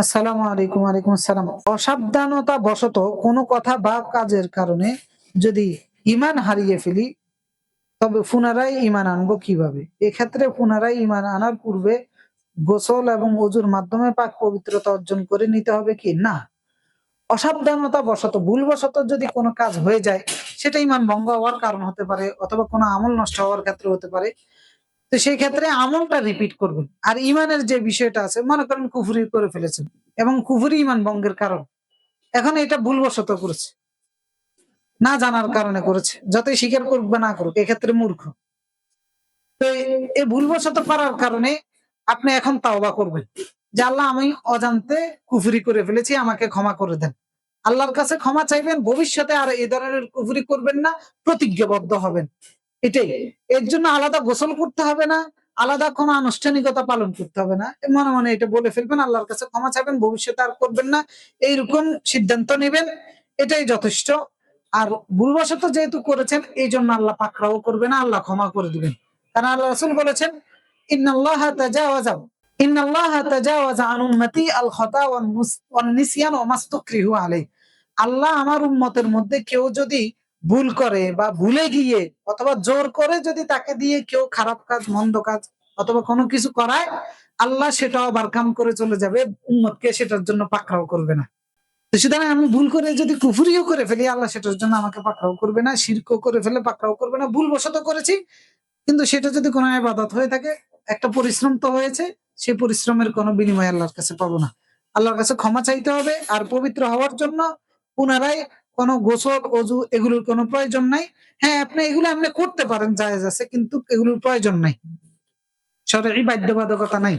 আসসালামু আলাইকুম আলাইকুম আসসালাম। অসাবধানতা বশত কোনো কথা বা কাজের কারণে যদি ইমান হারিয়ে ফেলি, তবে পুনরায় ইমান আনব কীভাবে? এক্ষেত্রে পুনরায় ইমান আনার পূর্বে গোসল এবং অজুর মাধ্যমে পাক পবিত্রতা অর্জন করে নিতে হবে কি? না। অসাবধানতা বশত, ভুলবশত যদি কোনো কাজ হয়ে যায়, সেটা ইমান ভঙ্গ হওয়ার কারণ হতে পারে অথবা কোনো আমল নষ্ট হওয়ার ক্ষেত্রে হতে পারে। তো সেই ক্ষেত্রে আমলটা রিপিট করবেন। আর ইমানের যে বিষয়টা আছে, মনে করেন কুফুরি করে ফেলেছেন এবং কুফুরি ইমান ভঙ্গের কারণ। এখন এটা ভুলবশত করেছে। না জানার কারণে করেছে। যতই স্বীকার করুক বা না করুক, এক্ষেত্রে মূর্খ। তো এই- ভুলবশত করার কারণে আপনি এখন তাওবা করবেন। যে আল্লাহ, আমি অজান্তে কুফুরি করে ফেলেছি, আমাকে ক্ষমা করে দেন। আল্লাহর কাছে ক্ষমা চাইবেন, ভবিষ্যতে আর এই ধরনের কুফুরি করবেন না, প্রতিজ্ঞাবদ্ধ হবেন। এটাই। এর জন্য আলাদা গোসল করতে হবে না, আলাদা কোনো আনুষ্ঠানিকতা পালন করতে হবে না। মনে মনে এটা বলে ফেলবেন, আল্লাহর কাছে ক্ষমা চাইবেন, ভবিষ্যতে আর করবেন না। এইরকম সিদ্ধান্ত নেবেন, এটাই যথেষ্ট। আর ভুলবশত যেহেতু করেছেন এই জন্য আল্লাহ পাকড়াও করবে না, আল্লাহ ক্ষমা করে দিবেন। কারণ আল্লাহ রসুল বলেছেন আন আল্লাহ আমার উম্মতের মধ্যে কেউ যদি ভুল করে বা ভুলে গিয়ে অথবা জোর করে যদি তাকে দিয়ে কেউ খারাপ কাজ, মন্দ কাজ অথবা কোনো কিছু করায়, আল্লাহ সেটাও বারকাম করে চলে যাবে, উম্মতকে সেটার জন্য পাকড়াও করবে না। তো সুতরাং আমি ভুল করে যদি কুফুরিও করে ফেলি, আল্লাহ সেটার জন্য আমাকে পাকড়াও করবে না, শিরকও করে ফেলে, পাকড়াও করবে না। ভুল বশত করেছি, কিন্তু সেটা যদি কোনো আবাদত হয়ে থাকে, একটা পরিশ্রম তো হয়েছে সেই পরিশ্রমের কোনো বিনিময় আল্লাহর কাছে পাবো না। আল্লাহর কাছে ক্ষমা চাইতে হবে, আর পবিত্র হওয়ার জন্য পুনরায় কোনো গোসল, অজু এগুলোর কোনো প্রয়োজন নাই। হ্যাঁ আপনি এগুলো আপনি করতে পারেন, জায়েজ আছে, কিন্তু এগুলোর প্রয়োজন নাই। সরকারি বাধ্যবাধকতা নাই।